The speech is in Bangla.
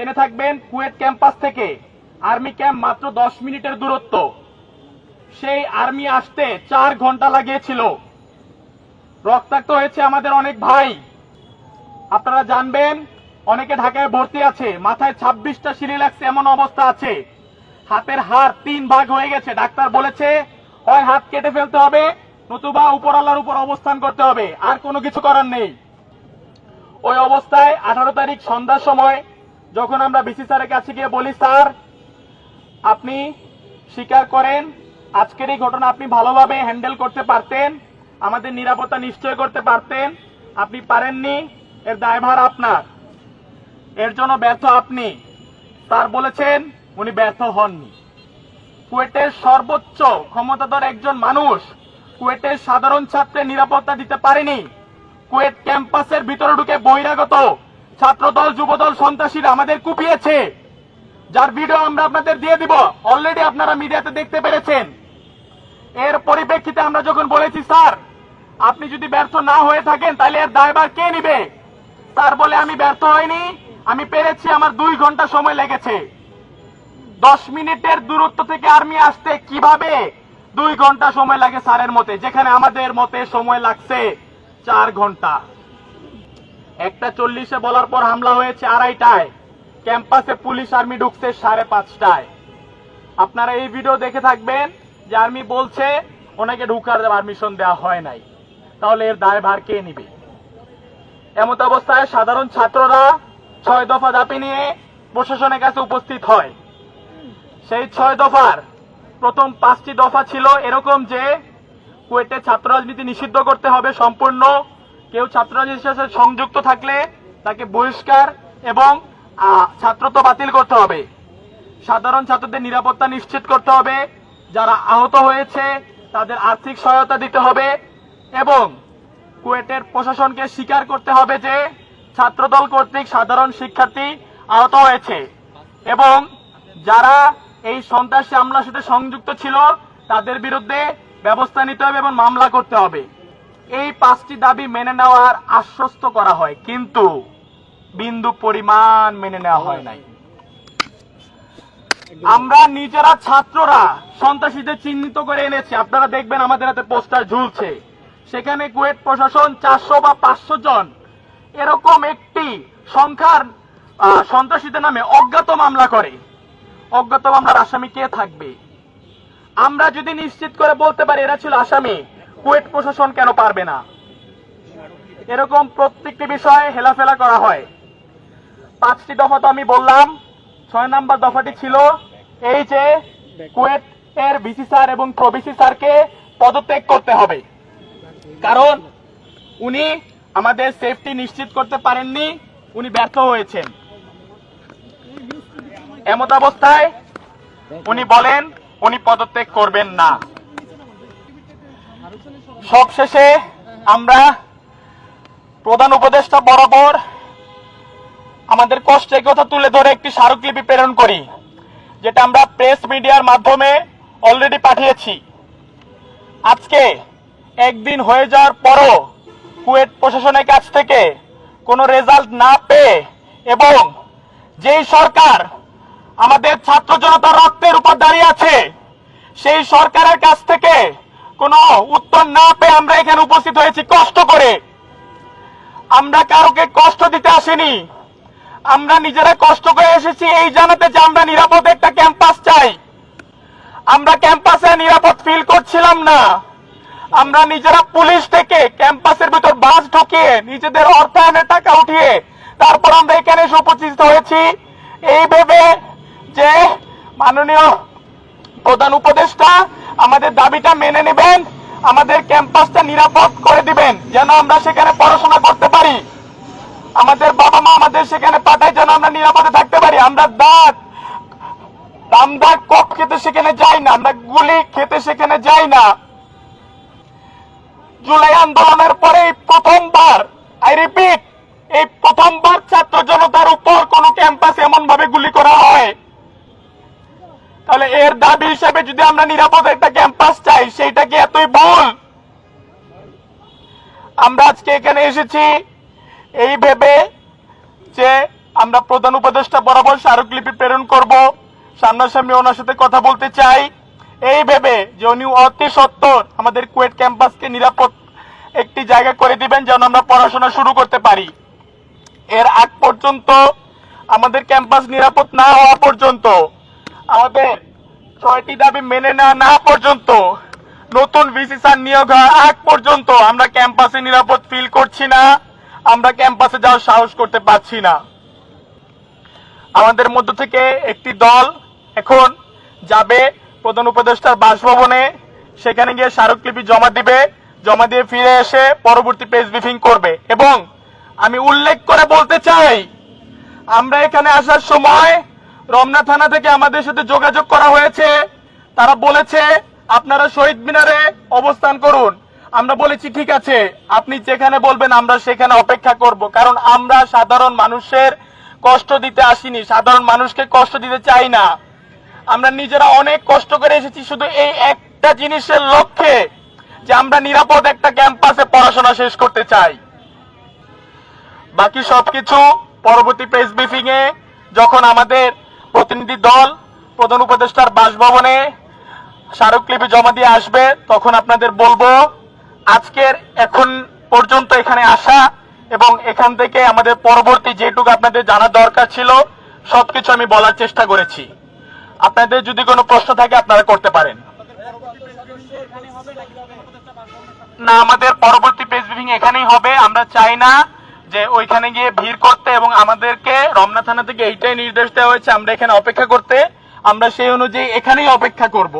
জেনে থাকবেন কুয়েট ক্যাম্পাস থেকে। আর্মি ক্যাম্প মাত্র দশ মিনিটের দূরত্ব। সেই আর্মি আসতে চার ঘণ্টা লাগিয়েছিল। রক্তাক্ত হয়েছে আমাদের অনেক ভাই। আপনারা জানবেন, অনেকে ঢাকায় ভর্তি আছে, মাথায় ছাব্বিশটা সিঁড়ি লাগছে এমন অবস্থা আছে। হাতের হাড় তিন ভাগ হয়ে গেছে, ডাক্তার বলেছে। হয় হাত কেটে ফেলতে হবে, নতুবা উপরালার উপর অবস্থান করতে হবে, আর কোনো কিছু করার নেই। ওই অবস্থায় আঠারো তারিখ সন্ধ্যার সময় যখন আমরা বিসি স্যারের কাছে গিয়ে বলি, স্যার, আপনি স্বীকার করেন, আজকের এই ঘটনা আপনি ভালোভাবে হ্যান্ডেল করতে পারতেন, আমাদের নিরাপত্তা নিশ্চয় করতে পারতেন, আপনি পারেননি, এর দায়ভার আপনার। এর জন্য ব্যর্থ আপনি। স্যার বলেছেন, উনি ব্যর্থ হননি। কুয়েটের সর্বোচ্চ ক্ষমতাধর একজন মানুষ কুয়েটের সাধারণ ছাত্রের নিরাপত্তা দিতে পারেনি। কুয়েট ক্যাম্পাসের ভিতরে ঢুকে বহিরাগত ছাত্রদল, যুবদল, সন্ত্রাসীরা আমাদের কুপিয়েছে। যার ভিডিও আমরা আপনাদের দিয়ে দিব। অলরেডি আপনারা মিডিয়াতে দেখতে পেরেছেন। এর পরিপ্রেক্ষিতে আমরা যখন বলেছি, স্যার, আপনি যদি ব্যর্থ না হয়ে থাকেন, তাহলে এর দায়ভার কে নিবে? স্যার বলে, আমি ব্যর্থ হয়নি আমি পেরেছি, আমার দুই ঘণ্টা সময় লেগেছে। দশ মিনিটের দূরত্ব থেকে আর্মি আসতে কীভাবে দুই ঘণ্টা সময় লাগে স্যারের মতে? যেখানে আমাদের মতে সময় লাগছে চার ঘণ্টা। একটা চল্লিশে বলার পর হামলা হয়েছে আড়াইটায়। ক্যাম্পাসে পুলিশ আর্মি ঢুকছে সাড়ে পাঁচটায়। আপনারা এই ভিডিও দেখে থাকবেন যে আর্মি বলছে ওনাকে ঢুকার পারমিশন দেওয়া হয় নাই। তাহলে এর দায়ভার কে নিবে? এমত অবস্থায় সাধারণ ছাত্ররা ছয় দফা দাবি নিয়ে প্রশাসনের কাছে উপস্থিত হয়। সেই ছয় দফার প্রথম পাঁচটি দফা ছিল এরকম যে কুয়েটে ছাত্র রাজনীতি নিষিদ্ধ করতে হবে সম্পূর্ণ কেউ ছাত্র রাজনীতির সাথে সংযুক্ত থাকলে তাকে বহিষ্কার এবং ছাত্রত্ব বাতিল করতে হবে। সাধারণ ছাত্রদের নিরাপত্তা নিশ্চিত করতে হবে। যারা আহত হয়েছে, তাদের আর্থিক সহায়তা দিতে হবে এবং কুয়েটের প্রশাসনকে স্বীকার করতে হবে যে, ছাত্রদল কর্তৃক সাধারণ শিক্ষার্থী আহত হয়েছে এবং যারা এই সন্ত্রাসী হামলার সাথে সংযুক্ত ছিল, তাদের বিরুদ্ধে ব্যবস্থা নিতে হবে এবং মামলা করতে হবে। এই পাঁচটি দাবি মেনে নেওয়ার আশ্বস্ত করা হয়, কিন্তু বিন্দু পরিমাণ মেনে নেওয়া হয় নাই। আমরা নিজেরা ছাত্ররা সন্ত্রাসীদের চিহ্নিত করে এনেছি। আপনারা দেখবেন আমাদের হাতে পোস্টার ঝুলছে। সেখানে কুয়েট প্রশাসন চারশো বা পাঁচশো জন এরকম একটি সংখ্যার সন্ত্রাসীদের নামে অজ্ঞাত মামলা করে। অজ্ঞাত মামলার আসামি কে থাকবে? আমরা যদি নিশ্চিত করে বলতে পারি এরা ছিল আসামি কুয়েট প্রশাসন কেন পারবে না? এরকম প্রত্যেকটি বিষয়ে হেলাফেলা করা হয়। পাঁচটি দফা তো আমি বললাম, ছয় নাম্বার দফাটি ছিল এই যে কুয়েট এর ভিসি স্যার এবং প্রবিসি স্যারকে পদত্যাগ করতে হবে। কারণ উনি আমাদের সেফটি নিশ্চিত করতে পারেননি, উনি ব্যর্থ হয়েছেন। এমত অবস্থায় উনি বলেন, উনি পদত্যাগ করবেন না। সবশেষে আমরা প্রধান উপদেষ্টা বরাবর আমাদের কষ্টের কথা তুলে ধরে একটি স্মারকলিপি প্রেরণ করি, যেটা আমরা প্রেস মিডিয়ার মাধ্যমে অলরেডি পাঠিয়েছি। আজকে একদিন হয়ে যাওয়ার পরও কুয়েট প্রশাসনের কাছ থেকে কোনো রেজাল্ট না পেয়ে এবং যেই সরকার আমাদের ছাত্র জনতার রক্তের উপর দাঁড়িয়ে আছে, সেই সরকারের কাছ থেকে কোনো উত্তর না পেয়ে আমরা এখানে উপস্থিত হয়েছি কষ্ট করে। আমরা কারোকে কষ্ট দিতে আসিনি। আমরা নিজেরা কষ্ট করে এসেছি এই জানাতে যে আমরা নিরাপদ একটা ক্যাম্পাস চাই। আমরা ক্যাম্পাসে নিরাপদ ফিল করছিলাম না। আমরা নিজেরা পুলিশ থেকে ক্যাম্পাসের ভিতর বাস ঢুকিয়ে নিজেদের অর্থায়নের টাকা উঠিয়ে তারপর আমরা এখানে এসে উপস্থিত হয়েছি। এই ভেবে যে মাননীয় প্রধান উপদেষ্টা, আমাদের দাবিটা মেনে নেবেন, আমাদের ক্যাম্পাসটা নিরাপদ করে দিবেন, যেন আমরা সেখানে পড়াশোনা করতে পারি। আমাদের বাবা মা আমাদের সেখানে পাঠায় যেন আমরা নিরাপদে থাকতে পারি। আমরা দাঁত আমরা কক খেতে সেখানে যাই না, আমরা গুলি খেতে সেখানে যাই না। জুলাই আন্দোলনের পরে এই প্রথমবার আই রিপিট এই প্রথমবার ছাত্র জনতার উপর কোন ক্যাম্পাস এমন ভাবে গুলি করা হয়। তাহলে এর দাবি হিসাবে যদি আমরা নিরাপদ একটা ক্যাম্পাস চাই, সেইটা কি এতই ভুল? আমরা আজকে এখানে এসেছি এই ভেবে যে আমরা প্রধান উপদেষ্টা বরাবর স্মারকলিপি প্রেরণ করব। সামনাসামনি ওনার সাথে কথা বলতে চাই। এই ভেবে যে উনি অতি সত্তর আমাদের কুয়েট ক্যাম্পাসকে নিরাপদ একটি জায়গা করে দিবেন যেন আমরা পড়াশোনা শুরু করতে পারি। এর আগ পর্যন্ত আমাদের ক্যাম্পাস নিরাপদ না হওয়া পর্যন্ত আমাদের ছয়টি দাবি মেনে নেওয়া না পর্যন্ত, নতুন ভিসি স্যার নিয়োগ আগ পর্যন্ত আমরা ক্যাম্পাসে নিরাপদ ফিল করছি না, আমরা ক্যাম্পাসে যাওয়ার সাহস করতে পারছি না। আমাদের মধ্য থেকে একটি দল এখন যাবে প্রধান উপদেষ্টার বাসভবনে, সেখানে গিয়ে স্মারকলিপি জমা দিবে, জমা দিয়ে ফিরে এসে পরবর্তী প্রেস ব্রিফিং করবে। এবং আমি উল্লেখ করে বলতে চাই, আমরা এখানে আসার সময় রমনা থানা থেকে আমাদের সাথে যোগাযোগ করা হয়েছে। তারা বলেছে, আপনারা শহীদ মিনারে অবস্থান করুন। আমরা বলেছি, ঠিক আছে, আপনি যেখানে বলবেন আমরা সেখানে অপেক্ষা করব। কারণ আমরা সাধারণ মানুষের কষ্ট দিতে আসিনি। সাধারণ মানুষকে কষ্ট দিতে চাই না। আমরা নিজেরা অনেক কষ্ট করে এসেছি শুধু এই একটা জিনিসের লক্ষ্যে যে আমরা নিরাপদ একটা ক্যাম্পাসে পড়াশোনা শেষ করতে চাই। বাকি সবকিছু পরবর্তী প্রেস ব্রিফিং এ যখন আমাদের প্রতিনিধি দল, প্রধান উপদেষ্টার বাসভবনে স্মারকলিপি জমা দিয়ে আসবে। তখন আপনাদের বলব, আজকের এখন পর্যন্ত এখানে আসা এবং এখান থেকে আমাদের পরবর্তী যেটুকু আপনাদের জানার দরকার ছিল, সবকিছু আমি বলার চেষ্টা করেছি। আপনাদের যদি কোনো প্রশ্ন থাকে, আপনারা করতে পারেন। না, আমাদের পরবর্তী প্রেস ব্রিফিং এখানেই হবে। আমরা চাই না যে ওইখানে গিয়ে ভিড় করতে এবং আমাদেরকে রমনা থানা থেকে এইটাই নির্দেশ দেওয়া হয়েছে, আমরা এখানে অপেক্ষা করতে। আমরা সেই অনুযায়ী এখানেই অপেক্ষা করব।